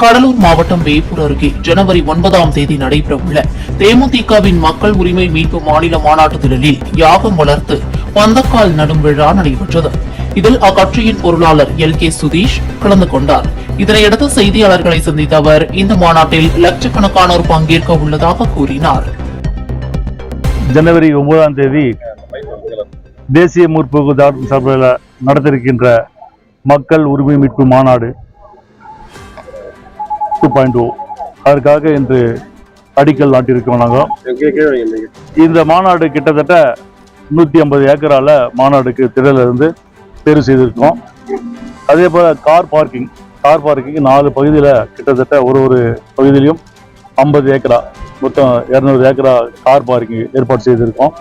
கடலூர் மாவட்டம் வேப்பூர் அருகே ஜனவரி ஒன்பதாம் தேதி நடைபெறவுள்ள தேமுதிகவின் மக்கள் உரிமை மீட்பு மாநில மாநாட்டு திடலில் யாகம் வளர்த்து பந்தக்கால் நடும் விழா நடைபெற்றது. இதில் அக்கட்சியின் பொருளாளர் எல். கே. சுதீஷ் கலந்து கொண்டார். இதனையடுத்து செய்தியாளர்களை சந்தித்த அவர் இந்த மாநாட்டில் லட்சக்கணக்கானோர் பங்கேற்க உள்ளதாக கூறினார். ஜனவரி ஒன்பதாம் தேதி தேசிய முற்போக்கு சார்பில் நடத்திருக்கின்ற மக்கள் உரிமை மீட்பு மாநாடு டூ பாயிண்ட் ஓ அதற்காக இன்று அடிக்கல் நாட்டியிருக்கோம் நாங்கள். இந்த மாநாடு கிட்டத்தட்ட நூற்றி ஐம்பது ஏக்கரால் மாநாடுக்கு திடல இருந்து தேர்வு செய்திருக்கோம். அதே போல் கார் பார்க்கிங் கார் பார்க்கிங் நாலு பகுதியில் கிட்டத்தட்ட ஒரு ஒரு பகுதியிலையும் ஐம்பது ஏக்கரா மொத்தம் இரநூறு ஏக்கரா கார் பார்க்கிங் ஏற்பாடு செய்திருக்கோம்.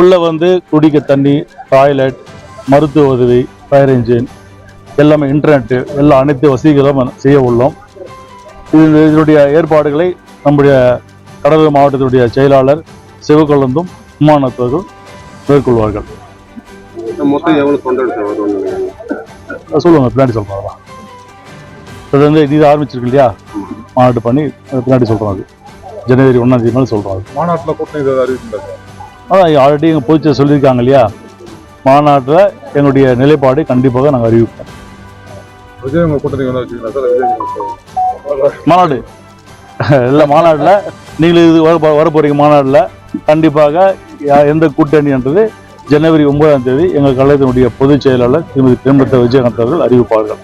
உள்ளே வந்து குடிக்க தண்ணி டாய்லெட் மருத்துவ உதவி ஃபயர் இன்ஜின் எல்லாமே இன்டர்நெட்டு எல்லா அனைத்து வசதிகளும் செய்ய உள்ளோம். இதனுடைய ஏற்பாடுகளை நம்முடைய கடலூர் மாவட்டத்தினுடைய செயலாளர் சிவகொழுந்தும் உமானத்தவர்கள் மேற்கொள்வார்கள். மொத்தம் வருவாங்க அஹ் சொல்லுங்க பின்னாடி சொல்றாங்களா இது வந்து இது ஆரம்பிச்சிருக்கு இல்லையா? மாநாட்டு பண்ணி அது பின்னாடி சொல்றோம் அது ஜனவரி ஒன்றாம் தேதி மேலே சொல்றோம் அது மாநாட்டில் கூட்டணி ஏதாவது அறிவிச்சிருந்தா சார். அதான் ஆல்ரெடி எங்கள் பொதுச்செயலர் சொல்லியிருக்காங்க இல்லையா? மாநாட்டில் எங்களுடைய நிலைப்பாடு கண்டிப்பாக நாங்கள் அறிவிப்போம். விஜய் உங்க கூட்டணி வந்து வச்சுக்கலாம் சார். விஜய் மாநாடு. இல்லை மாநாட்டில் நீங்கள் இது வர வர போறீங்க மாநாட்டில் கண்டிப்பாக எந்த கூட்டணின்றது ஜனவரி ஒன்பதாம் தேதி எங்கள் கழகத்தினுடைய பொதுச் செயலாளர் திருமதி பிரேமலதா விஜயகாந்த் அவர்கள் அறிவிப்பார்கள்.